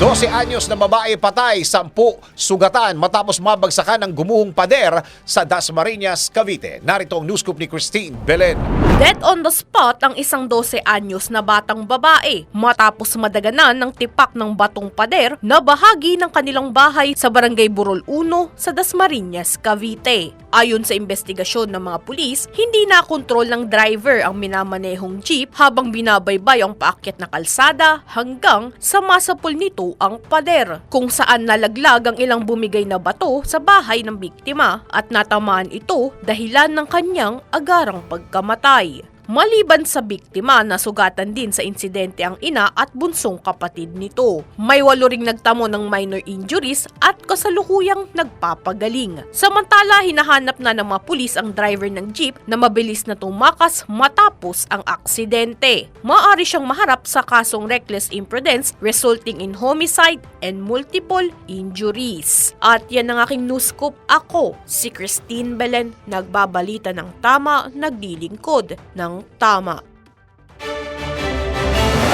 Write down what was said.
12 anyos na babae patay, 10 sugatan matapos mabagsakan ng gumuhong pader sa Dasmariñas, Cavite. Narito ang news scoop ni Christine Belen. Dead on the spot ang isang 12 anyos na batang babae matapos madaganan ng tipak ng batong pader na bahagi ng kanilang bahay sa barangay Burol 1 sa Dasmariñas, Cavite. Ayon sa investigasyon ng mga pulis, hindi na kontrol ng driver ang minamanehong jeep habang binabaybay ang paakyat na kalsada hanggang sa masapul nito ang pader kung saan nalaglag ang ilang bumigay na bato sa bahay ng biktima at natamaan ito dahilan ng kanyang agarang pagkamatay. Maliban sa biktima, nasugatan din sa insidente ang ina at bunsong kapatid nito. May walo ring nagtamo ng minor injuries at kasalukuyang nagpapagaling. Samantala, hinahanap na ng mga pulis ang driver ng jeep na mabilis na tumakas matapos ang aksidente. Maaari siyang maharap sa kasong reckless imprudence resulting in homicide and multiple injuries. At yan ang aking news scoop. Ako, si Christine Belen, nagbabalita ng tama, naglilingkod ng tama.